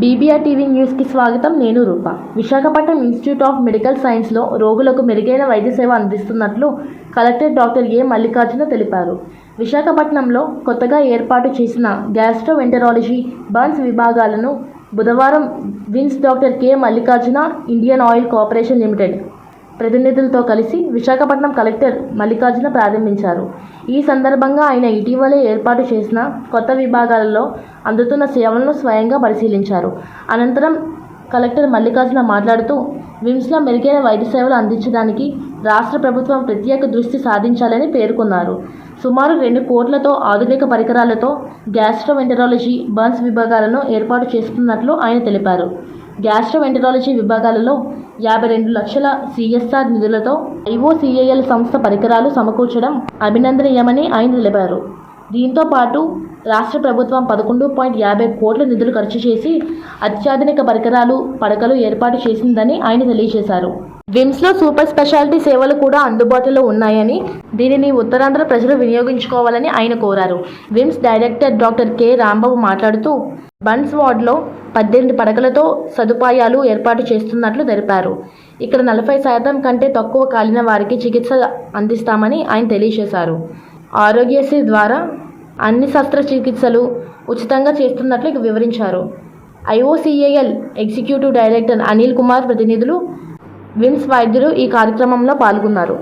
BBR TV న్యూస్కి స్వాగతం. నేను Roopa. Visakhapatnam institute of medical సైన్స్లో రోగులకు మెరుగైన వైద్య సేవ అందిస్తున్నట్లు కలెక్టర్ డాక్టర్ ఏ మల్లికార్జున తెలిపారు. విశాఖపట్నంలో కొత్తగా ఏర్పాటు చేసిన గ్యాస్ట్రోవెంటరాలజీ బర్న్స్ విభాగాలను బుధవారం VIMS doctor K Mallikarjuna Indian Oil Corporation Limited ప్రతినిధులతో కలిసి విశాఖపట్నం కలెక్టర్ మల్లికార్జున ప్రారంభించారు. ఈ సందర్భంగా ఆయన ఇటీవలే ఏర్పాటు చేసిన కొత్త విభాగాలలో అందుతున్న సేవలను స్వయంగా పరిశీలించారు. అనంతరం కలెక్టర్ మల్లికార్జున మాట్లాడుతూ విమ్స్లో మెరుగైన వైద్య సేవలు అందించడానికి రాష్ట్ర ప్రభుత్వం ప్రత్యేక దృష్టి సాధించాలని పేర్కొన్నారు. సుమారు రెండు కోట్లతో ఆధునిక పరికరాలతో గ్యాస్ట్రోవెంటరాలజీ బర్న్స్ విభాగాలను ఏర్పాటు చేస్తున్నట్లు ఆయన తెలిపారు. గ్యాస్ట్రోవెంటరాలజీ విభాగాలలో యాభై రెండు లక్షల సిఎస్ఆర్ నిధులతో ఐఓసిఏఎల్ సంస్థ పరికరాలు సమకూర్చడం అభినందనీయమని ఆయన తెలిపారు. దీంతో పాటు రాష్ట్ర ప్రభుత్వం పదకొండు పాయింట్ యాభై కోట్ల నిధులు ఖర్చు చేసి అత్యాధునిక పరికరాలు పడకలు ఏర్పాటు చేసిందని ఆయన తెలియజేశారు. విమ్స్లో సూపర్ స్పెషాలిటీ సేవలు కూడా అందుబాటులో ఉన్నాయని దీనిని ఉత్తరాంధ్ర ప్రజలు వినియోగించుకోవాలని ఆయన కోరారు. VIMS director doctor K. Rambabu మాట్లాడుతూ బన్స్ వార్డులో పద్దెనిమిది పడకలతో సదుపాయాలు ఏర్పాటు చేస్తున్నట్లు తెలిపారు. ఇక్కడ నలభై శాతం కంటే తక్కువ కాలిన వారికి చికిత్స అందిస్తామని ఆయన తెలియజేశారు. ఆరోగ్యశ్రీ ద్వారా అన్ని శస్త్రచికిత్సలు ఉచితంగా చేస్తున్నట్లు వివరించారు. IOCL executive director Anil Kumar ప్రతినిధులు విమ్స్ వైద్యులు ఈ కార్యక్రమంలో పాల్గొన్నారు.